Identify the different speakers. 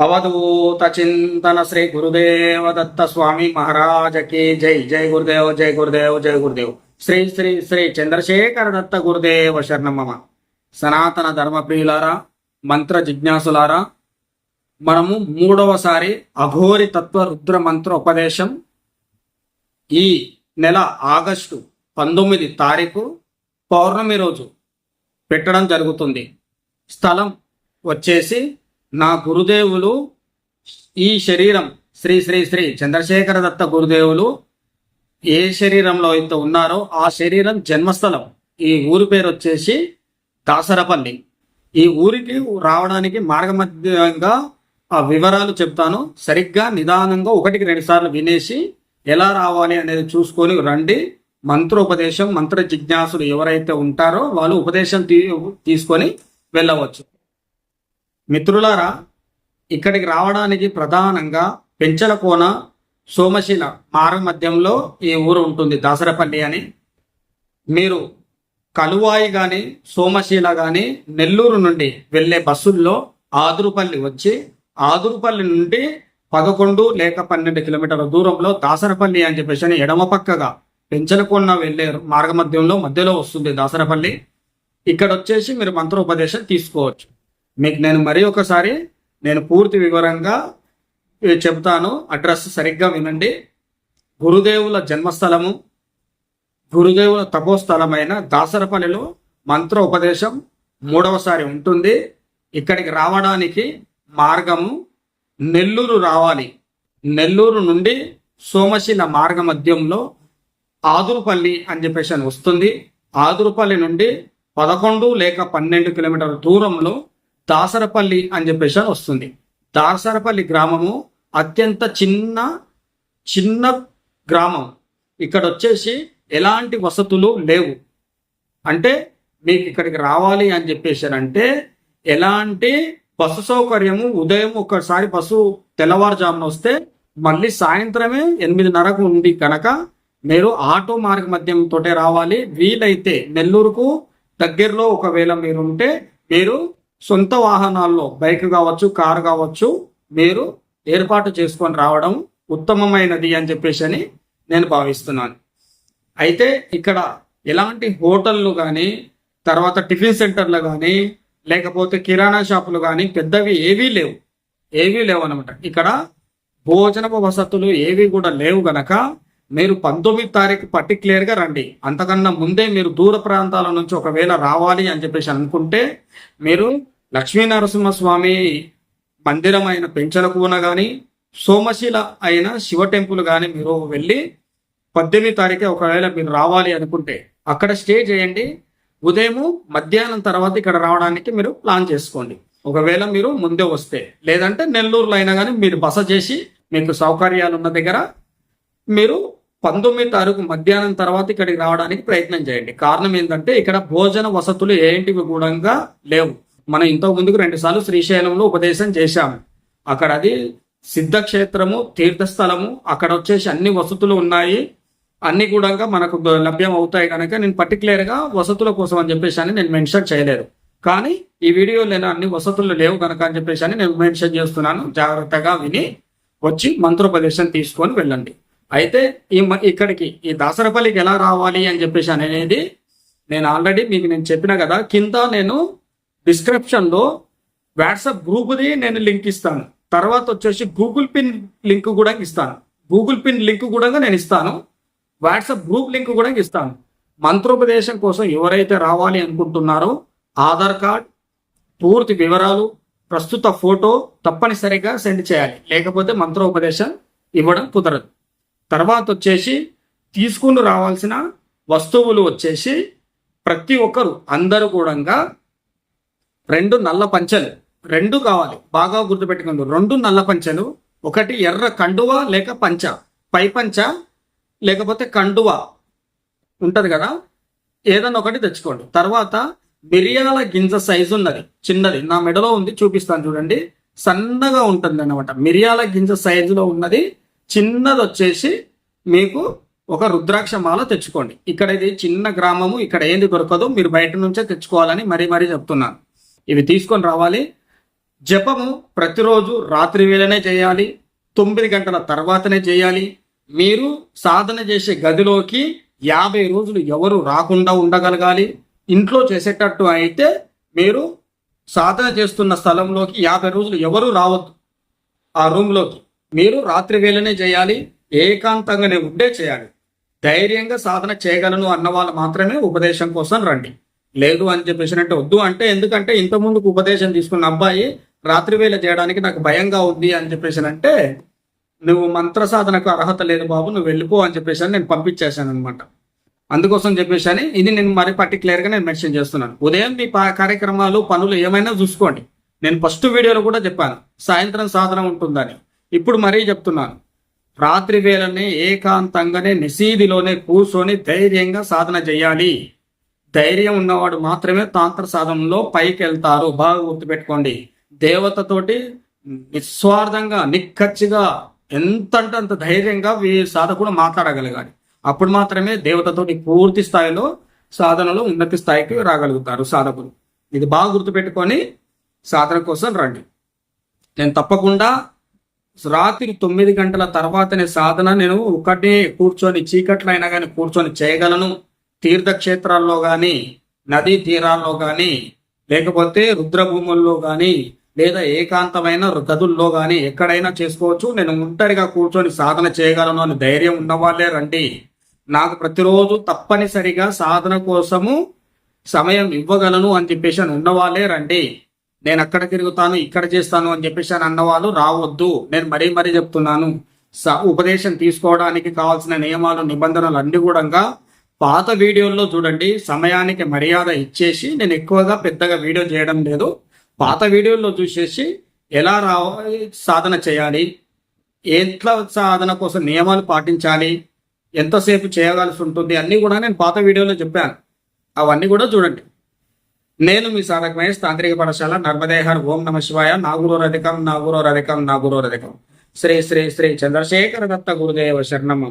Speaker 1: అవధూత చింతన శ్రీ గురుదేవ దత్త స్వామి మహారాజకి జై జై గురుదేవ జై గురుదేవ జై గురుదేవ్ శ్రీ శ్రీ శ్రీ చంద్రశేఖర దత్త గురుదేవ శరణమమ సనాతన ధర్మప్రియులారా మంత్ర జిజ్ఞాసులారా మనము మూడవసారి అఘోరి తత్వ రుద్ర మంత్ర ఉపదేశం ఈ నెల ఆగస్టు పంతొమ్మిది తారీఖు పౌర్ణమి రోజు పెట్టడం జరుగుతుంది. స్థలం వచ్చేసి నా గురుదేవులు ఈ శరీరం శ్రీ శ్రీ శ్రీ చంద్రశేఖర దత్త గురుదేవులు ఏ శరీరంలో అయితే ఉన్నారో ఆ శరీరం జన్మస్థలం. ఈ ఊరి పేరు వచ్చేసి దాసరపల్లి. ఈ ఊరికి రావడానికి మార్గమధ్యంగా ఆ వివరాలు చెప్తాను. సరిగ్గా నిదానంగా ఒకటికి రెండు సార్లు వినేసి ఎలా రావాలి అనేది చూసుకొని రండి. మంత్రోపదేశం మంత్ర జిజ్ఞాసులు ఎవరైతే ఉంటారో వాళ్ళు ఉపదేశం తీ తీసుకొని వెళ్ళవచ్చు. మిత్రులారా ఇక్కడికి రావడానికి ప్రధానంగా పెంచలకోన సోమశిల మార్గ మధ్యంలో ఈ ఊరు ఉంటుంది దాసరపల్లి అని. మీరు కలువాయి కానీ సోమశీల కానీ నెల్లూరు నుండి వెళ్ళే బస్సుల్లో ఆదురుపల్లి వచ్చి ఆదురుపల్లి నుండి పదకొండు లేక పన్నెండు కిలోమీటర్ల దూరంలో దాసరపల్లి అని చెప్పేసి అని ఎడమ పక్కగా పెంచలకొన్న వెళ్ళే మార్గ మధ్యంలో మధ్యలో వస్తుంది దాసరపల్లి. ఇక్కడ వచ్చేసి మీరు మంత్రోపదేశం తీసుకోవచ్చు. మీకు నేను మరీ ఒకసారి నేను పూర్తి వివరంగా చెబుతాను. అడ్రస్ సరిగ్గా వినండి. గురుదేవుల జన్మస్థలము గురుదేవుల తపోస్థలమైన దాసరపల్లిలో మంత్ర ఉపదేశం మూడవసారి ఉంటుంది. ఇక్కడికి రావడానికి మార్గము నెల్లూరు రావాలి. నెల్లూరు నుండి సోమశిల మార్గ మధ్యంలో ఆదురుపల్లి అని చెప్పేసి వస్తుంది. ఆదురుపల్లి నుండి పదకొండు లేక పన్నెండు కిలోమీటర్ల దూరంలో దాసరపల్లి అని చెప్పేసి వస్తుంది. దాసరపల్లి గ్రామము అత్యంత చిన్న చిన్న గ్రామం. ఇక్కడ వచ్చేసి ఎలాంటి వసతులు లేవు. అంటే మీకు ఇక్కడికి రావాలి అని చెప్పేసారంటే ఎలాంటి బస్సు సౌకర్యము ఉదయం ఒకసారి బస్సు తెల్లవారుజామున వస్తే మళ్ళీ సాయంత్రమే ఎనిమిదిన్నరకు ఉంది కనుక మీరు ఆటో మార్గ మధ్యంతో రావాలి. వీలైతే నెల్లూరుకు దగ్గరలో ఒకవేళ మీరు ఉంటే మీరు సొంత వాహనాల్లో బైక్ కావచ్చు కారు కావచ్చు మీరు ఏర్పాటు చేసుకొని రావడం ఉత్తమమైనది అని చెప్పేసి అని నేను భావిస్తున్నాను. అయితే ఇక్కడ ఎలాంటి హోటళ్ళు కానీ తర్వాత టిఫిన్ సెంటర్లు కానీ లేకపోతే కిరాణా షాపులు కానీ పెద్దవి ఏవీ లేవు. ఏవీ లేవు అనమాట ఇక్కడ భోజనపు వసతులు ఏవి కూడా లేవు గనక మీరు పంతొమ్మిది తారీఖు పర్టిక్యులర్గా రండి. అంతకన్నా ముందే మీరు దూర ప్రాంతాల నుంచి ఒకవేళ రావాలి అని చెప్పేసి అనుకుంటే మీరు లక్ష్మీనరసింహస్వామి మందిరం అయిన పెంచలకూన కానీ సోమశిల అయిన శివ టెంపుల్ కానీ మీరు వెళ్ళి పద్దెనిమిది తారీఖే ఒకవేళ మీరు రావాలి అనుకుంటే అక్కడ స్టే చేయండి. ఉదయము మధ్యాహ్నం తర్వాత ఇక్కడ రావడానికి మీరు ప్లాన్ చేసుకోండి. ఒకవేళ మీరు ముందే వస్తే లేదంటే నెల్లూరులో అయినా కానీ మీరు బస చేసి మీకు సౌకర్యాలు ఉన్న దగ్గర మీరు పంతొమ్మిది తారీఖు మధ్యాహ్నం తర్వాత ఇక్కడికి రావడానికి ప్రయత్నం చేయండి. కారణం ఏంటంటే ఇక్కడ భోజన వసతులు ఏంటివి కూడా లేవు. మనం ఇంతకు ముందుకు రెండుసార్లు శ్రీశైలంలో ఉపదేశం చేశాము. అక్కడ అది సిద్ధక్షేత్రము తీర్థస్థలము అక్కడ వచ్చేసి అన్ని వసతులు ఉన్నాయి. అన్ని కూడా మనకు లభ్యం అవుతాయి కనుక నేను పర్టికులర్గా వసతుల కోసం అని చెప్పేసి అని నేను మెన్షన్ చేయలేదు. కానీ ఈ వీడియోలో అన్ని వసతులు లేవు కనుక అని చెప్పేసి అని నేను మెన్షన్ చేస్తున్నాను. జాగ్రత్తగా విని వచ్చి మంత్రోపదేశం తీసుకొని వెళ్ళండి. అయితే ఈ మ- ఇక్కడికి ఈ దాసరపల్లికి ఎలా రావాలి అని చెప్పేసి అనేది నేను ఆల్రెడీ మీకు నేను చెప్పిన కదా. కింద నేను డిస్క్రిప్షన్లో వాట్సాప్ గ్రూప్ది నేను లింక్ ఇస్తాను. తర్వాత వచ్చేసి గూగుల్ పిన్ లింక్ కూడా ఇస్తాను. గూగుల్ పిన్ లింక్ కూడా నేను ఇస్తాను. వాట్సాప్ గ్రూప్ లింక్ కూడా ఇస్తాను. మంత్రోపదేశం కోసం ఎవరైతే రావాలి అనుకుంటున్నారో ఆధార్ కార్డ్ పూర్తి వివరాలు ప్రస్తుత ఫోటో తప్పనిసరిగా సెండ్ చేయాలి. లేకపోతే మంత్రోపదేశం ఇవ్వడం కుదరదు. తర్వాత వచ్చేసి తీసుకుని రావాల్సిన వస్తువులు వచ్చేసి ప్రతి ఒక్కరు అందరూ కూడా రెండు నల్ల పంచలు. రెండు కావాలి. బాగా గుర్తుపెట్టుకోండి. రెండు నల్ల పంచలు. ఒకటి ఎర్ర కండువ లేక పంచ. పై పంచ లేకపోతే కండువ. ఉంటుంది కదా? ఏదన్నా ఒకటి తెచ్చుకోండి. తర్వాత మిరియాల గింజ సైజు ఉన్నది. చిన్నది. నా మెడలో ఉంది. చూపిస్తాను చూడండి. సన్నగా ఉంటుంది అనమాట మిరియాల గింజ సైజులో ఉన్నది. చిన్నది వచ్చేసి మీకు ఒక రుద్రాక్ష మాల తెచ్చుకోండి. ఇక్కడ ఇది చిన్న గ్రామము ఇక్కడ ఏంది దొరకదు మీరు బయట నుంచే తెచ్చుకోవాలని మరీ మరీ చెప్తున్నాను. ఇవి తీసుకొని రావాలి. జపము ప్రతిరోజు రాత్రి వేళనే చేయాలి. తొమ్మిది గంటల తర్వాతనే చేయాలి. మీరు సాధన చేసే గదిలోకి యాభై రోజులు ఎవరు రాకుండా ఉండగలగాలి. ఇంట్లో చేసేటట్టు అయితే మీరు సాధన చేస్తున్న స్థలంలోకి యాభై రోజులు ఎవరు రావద్దు. ఆ రూమ్లోకి. మీరు రాత్రి వేళనే చేయాలి ఏకాంతంగానే ఉండే చేయాలి. ధైర్యంగా సాధన చేయగలను అన్న వాళ్ళు మాత్రమే ఉపదేశం కోసం రండి. లేదు అని చెప్పేసి అంటే వద్దు అంటే ఎందుకంటే ఇంత ముందుకు ఉపదేశం తీసుకున్న అబ్బాయి రాత్రి వేళ చేయడానికి నాకు భయంగా ఉంది అని చెప్పేసి అంటే నువ్వు మంత్ర సాధనకు అర్హత లేదు బాబు నువ్వు వెళ్ళిపో అని చెప్పేసి అని నేను పంపించేశాను అనమాట అందుకోసం చెప్పేసి ఇది నేను మరి పర్టికులర్గా నేను మెన్షన్ చేస్తున్నాను. ఉదయం మీ పా- కార్యక్రమాలు పనులు ఏమైనా చూసుకోండి. నేను ఫస్ట్ వీడియోలో కూడా చెప్పాను సాయంత్రం సాధన ఉంటుందని. ఇప్పుడు మరీ చెప్తున్నాను. రాత్రి వేళనే ఏకాంతంగానే నిసీదిలోనే కూర్చొని ధైర్యంగా సాధన చేయాలి. ధైర్యం ఉన్నవాడు మాత్రమే తాంత్ర సాధనలో పైకి వెళ్తారు బాగా గుర్తుపెట్టుకోండి. దేవతతోటి నిస్వార్థంగా నిక్కచ్చిగా ఎంతంటే అంత ధైర్యంగా వీ సాధకుడు మాట్లాడగలగాలి. అప్పుడు మాత్రమే దేవతతోటి పూర్తి స్థాయిలో సాధనలో ఉన్నతి స్థాయికి రాగలుగుతారు సాధకులు. ఇది బాగా గుర్తుపెట్టుకొని సాధన కోసం రండి. నేను తప్పకుండా రాత్రి తొమ్మిది గంటల తర్వాతనే సాధన. నేను ఒకటే కూర్చొని చీకట్లో అయినా కానీ కూర్చొని చేయగలను. తీర్థక్షేత్రాల్లో కానీ నదీ తీరాల్లో కానీ లేకపోతే రుద్రభూముల్లో కానీ లేదా ఏకాంతమైన గదుల్లో కానీ ఎక్కడైనా చేసుకోవచ్చు. నేను ఒంటరిగా కూర్చొని సాధన చేయగలను అని ధైర్యం ఉన్నవాళ్ళే రండి. నాకు ప్రతిరోజు తప్పనిసరిగా సాధన కోసము సమయం ఇవ్వగలను అని చెప్పేసి అని ఉన్నవాళ్ళే రండి. నేను అక్కడ తిరుగుతాను ఇక్కడ చేస్తాను అని చెప్పేసి అని అన్నవాళ్ళు రావద్దు. నేను మరీ మరీ చెప్తున్నాను. స- ఉపదేశం తీసుకోవడానికి కావాల్సిన నియమాలు నిబంధనలు అన్ని కూడా పాత వీడియోల్లో చూడండి. సమయానికి మర్యాద ఇచ్చేసి నేను ఎక్కువగా పెద్దగా వీడియో చేయడం లేదు. పాత వీడియోల్లో చూసేసి ఎలా రా సాధన చేయాలి? ఎట్లా సాధన కోసం నియమాలు పాటించాలి? ఎంతసేపు చేయవలసి ఉంటుంది? అన్నీ కూడా నేను పాత వీడియోలో చెప్పాను. అవన్నీ కూడా చూడండి. నేను మీ సాధక మహేష్ తాంత్రిక పాఠశాల నర్మదేహర్ ఓం నమ శివాయ నాగురోరధికం నాగురో రధికం శ్రీ శ్రీ శ్రీ చంద్రశేఖర దత్త గురుదేవ శరణమ్మ